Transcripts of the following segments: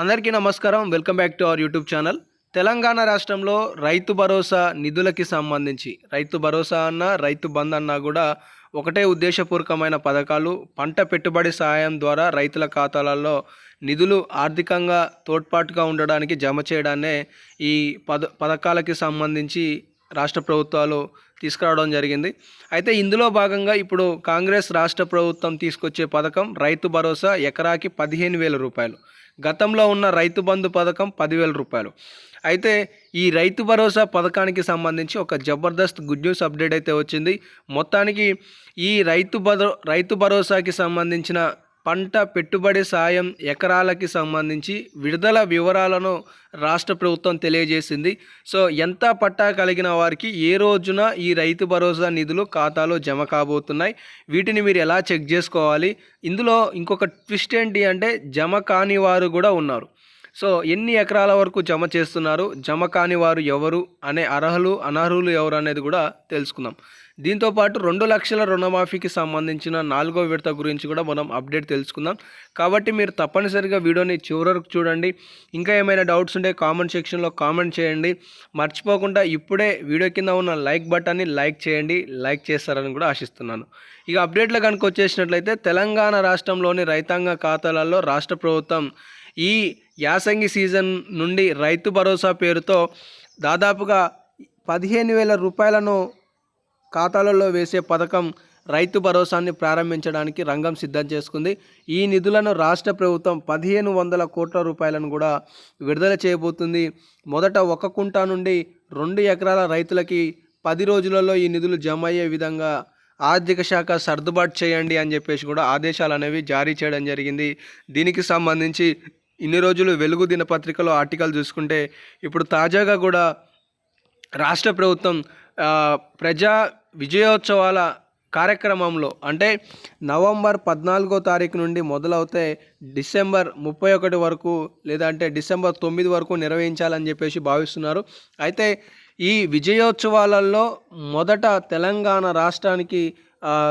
అందరికీ నమస్కారం. Welcome back to our YouTube channel. Telangana రాష్ట్రంలో రైతు భరోసా నిధులకి సంబంధించి రైతు భరోసా అన్న రైతు బంద్ అన్నా కూడా ఒకటే ఉద్దేశపూర్వకమైన పథకాలు. పంట పెట్టుబడి సహాయం ద్వారా రైతుల ఖాతాలలో నిధులు ఆర్థికంగా తోడ్పాటుగా ఉండడానికి జమ చేయడాన్నే ఈ పద పథకాలకి సంబంధించి రాష్ట్ర ప్రభుత్వాలు తీసుకురావడం జరిగింది. అయితే ఇందులో భాగంగా ఇప్పుడు కాంగ్రెస్ రాష్ట్ర ప్రభుత్వం తీసుకొచ్చే పథకం రైతు భరోసా ఎకరాకి పదిహేను వేల రూపాయలు. గతంలో ఉన్న రైతు బంధు పథకం పదివేల రూపాయలు. అయితే ఈ రైతు భరోసా పథకానికి సంబంధించి ఒక జబర్దస్త్ గుడ్ న్యూస్ అప్డేట్ అయితే వచ్చింది. మొత్తానికి ఈ రైతు భరో రైతు భరోసాకి సంబంధించిన పంట పెట్టుబడి సాయం ఎకరాలకి సంబంధించి విడుదల వివరాలను రాష్ట్ర ప్రభుత్వం తెలియజేసింది. సో ఎంత పట్టా కలిగిన వారికి ఏ రోజున ఈ రైతు భరోసా నిధులు ఖాతాలో జమ కాబోతున్నాయి? వీటిని మీరు ఎలా చెక్ చేసుకోవాలి? ఇందులో ఇంకొక ట్విస్ట్ ఏంటి అంటే జమ కాని వారు కూడా ఉన్నారు. సో ఎన్ని ఎకరాల వరకు జమ చేస్తున్నారు? జమ కాని వారు ఎవరు? అనే అర్హులు అనర్హులు ఎవరు అనేది కూడా తెలుసుకుందాం. దీంతోపాటు రెండు లక్షల రుణమాఫీకి సంబంధించిన నాలుగో విడత గురించి కూడా మనం అప్డేట్ తెలుసుకుందాం. కాబట్టి మీరు తప్పనిసరిగా వీడియోని చివరకు చూడండి. ఇంకా ఏమైనా డౌట్స్ ఉంటే కామెంట్ సెక్షన్లో కామెంట్ చేయండి. మర్చిపోకుండా ఇప్పుడే వీడియో కింద ఉన్న లైక్ బటన్ని లైక్ చేయండి. లైక్ చేస్తారని కూడా ఆశిస్తున్నాను. ఇక అప్డేట్లో కనుక వచ్చేసినట్లయితే తెలంగాణ రాష్ట్రంలోని రైతాంగ ఖాతాలలో రాష్ట్ర ప్రభుత్వం ఈ యాసంగి సీజన్ నుండి రైతు భరోసా పేరుతో దాదాపుగా పదిహేను వేల రూపాయలను ఖాతాలలో వేసే పథకం రైతు భరోసాన్ని ప్రారంభించడానికి రంగం సిద్ధం చేసుకుంది. ఈ నిధులను రాష్ట్ర ప్రభుత్వం పదిహేను వందల కోట్ల రూపాయలను కూడా విడుదల చేయబోతుంది. మొదట ఒక కుంటా నుండి రెండు ఎకరాల రైతులకి పది రోజులలో ఈ నిధులు జమ అయ్యే విధంగా ఆర్థిక శాఖ సర్దుబాటు చేయండి అని చెప్పేసి కూడా ఆదేశాలు అనేవి జారీ చేయడం జరిగింది. దీనికి సంబంధించి ఇన్ని రోజులు వెలుగు దినపత్రికలో ఆర్టికల్ చూసుకుంటే ఇప్పుడు తాజాగా కూడా రాష్ట్ర ప్రభుత్వం ప్రజా విజయోత్సవాల కార్యక్రమంలో అంటే నవంబర్ పద్నాలుగో తారీఖు నుండి మొదలవుతే డిసెంబర్ ముప్పై ఒకటి వరకు లేదంటే డిసెంబర్ తొమ్మిది వరకు నిర్వహించాలని చెప్పేసి భావిస్తున్నారు. అయితే ఈ విజయోత్సవాలలో మొదట తెలంగాణ రాష్ట్రానికి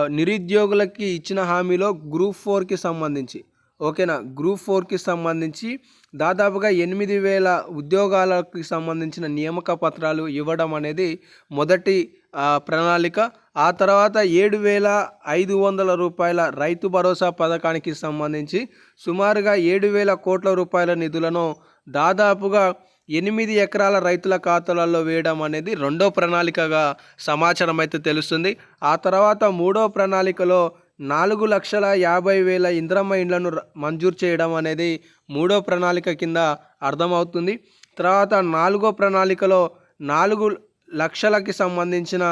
నిరుద్యోగులకి ఇచ్చిన హామీలో గ్రూప్ ఫోర్కి సంబంధించి ఓకేనా? గ్రూప్ ఫోర్కి సంబంధించి దాదాపుగా ఎనిమిది వేల ఉద్యోగాలకు సంబంధించిన నియామక పత్రాలు ఇవ్వడం అనేది మొదటి ప్రణాళిక. ఆ తర్వాత ఏడు వేల ఐదు వందల రూపాయల రైతు భరోసా పథకానికి సంబంధించి సుమారుగా ఏడు వేల కోట్ల రూపాయల నిధులను దాదాపుగా ఎనిమిది ఎకరాల రైతుల ఖాతాలలో వేయడం అనేది రెండో ప్రణాళికగా సమాచారం అయితే తెలుస్తుంది. ఆ తర్వాత మూడో ప్రణాళికలో నాలుగు లక్షల యాభై వేల ఇంద్రమ్మ ఇండ్లను మంజూరు చేయడం అనేది మూడో ప్రణాళిక కింద అర్థమవుతుంది. తర్వాత నాలుగో ప్రణాళికలో నాలుగు లక్షలకి సంబంధించిన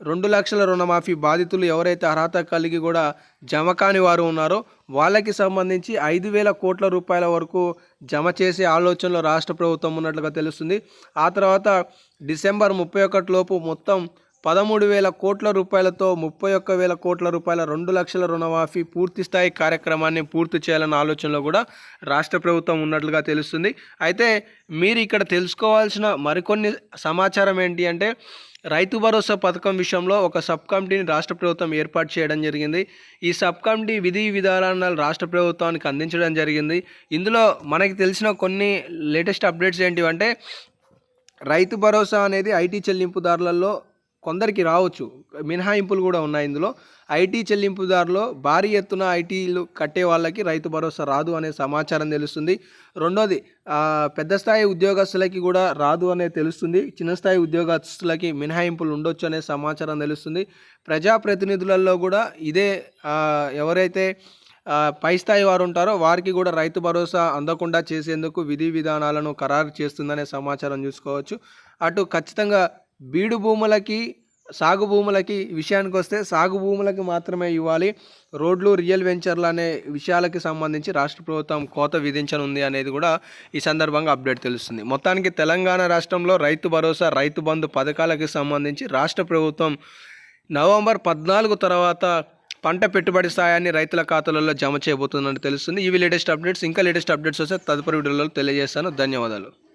రెండు లక్షల రుణమాఫీ బాధితులు ఎవరైతే అర్హత కలిగి కూడా జమ కాని వారు ఉన్నారో వాళ్ళకి సంబంధించి ఐదు వేల కోట్ల రూపాయల వరకు జమ చేసే ఆలోచనలో రాష్ట్ర ప్రభుత్వం ఉన్నట్లుగా తెలుస్తుంది. ఆ తర్వాత డిసెంబర్ ముప్పై ఒకటి లోపు మొత్తం పదమూడు వేల కోట్ల రూపాయలతో ముప్పై ఒక్క వేల కోట్ల రూపాయల రెండు లక్షల రుణమాఫీ పూర్తి స్థాయి కార్యక్రమాన్ని పూర్తి చేయాలన్న ఆలోచనలో కూడా రాష్ట్ర ప్రభుత్వం ఉన్నట్లుగా తెలుస్తుంది. అయితే మీరు ఇక్కడ తెలుసుకోవాల్సిన మరికొన్ని సమాచారం ఏంటి అంటే రైతు భరోసా పథకం విషయంలో ఒక సబ్ కమిటీని రాష్ట్ర ప్రభుత్వం ఏర్పాటు చేయడం జరిగింది. ఈ సబ్ కమిటీ విధి విధానాలు రాష్ట్ర ప్రభుత్వానికి అందించడం జరిగింది. ఇందులో మనకి తెలిసిన కొన్ని లేటెస్ట్ అప్డేట్స్ ఏంటివంటే రైతు భరోసా అనేది ఐటీ చెల్లింపుదారులలో కొందరికి రావచ్చు. మినహాయింపులు కూడా ఉన్నాయి ఇందులో. ఐటీ చెల్లింపుదారులో భారీ ఎత్తున ఐటీలు కట్టే వాళ్ళకి రైతు భరోసా రాదు అనే సమాచారం తెలుస్తుంది. రెండోది పెద్ద స్థాయి ఉద్యోగస్తులకి కూడా రాదు అనే తెలుస్తుంది. చిన్న స్థాయి ఉద్యోగస్తులకి మినహాయింపులు ఉండొచ్చు అనే సమాచారం తెలుస్తుంది. ప్రజాప్రతినిధులలో కూడా ఇదే ఎవరైతే పై స్థాయి వారు ఉంటారో వారికి కూడా రైతు భరోసా అందకుండా చేసేందుకు విధి విధానాలను ఖరారు చేస్తుందనే సమాచారం చూసుకోవచ్చు. అటు ఖచ్చితంగా బీడు భూములకి సాగు భూములకి విషయానికి వస్తే సాగు భూములకి మాత్రమే ఇవ్వాలి. రోడ్లు రియల్ వెంచర్లు అనే విషయాలకి సంబంధించి రాష్ట్ర ప్రభుత్వం కోత విధించనుంది అనేది కూడా ఈ సందర్భంగా అప్డేట్ తెలుస్తుంది. మొత్తానికి తెలంగాణ రాష్ట్రంలో రైతు భరోసా రైతు బంధు పథకాలకి సంబంధించి రాష్ట్ర ప్రభుత్వం నవంబర్ పద్నాలుగు తర్వాత పంట పెట్టుబడి సాయాన్ని రైతుల ఖాతాలలో జమ చేయబోతుందని తెలుస్తుంది. ఇవి లేటెస్ట్ అప్డేట్స్. ఇంకా లేటెస్ట్ అప్డేట్స్ వస్తే తదుపరి వీడియోలో తెలియజేస్తాను. ధన్యవాదాలు.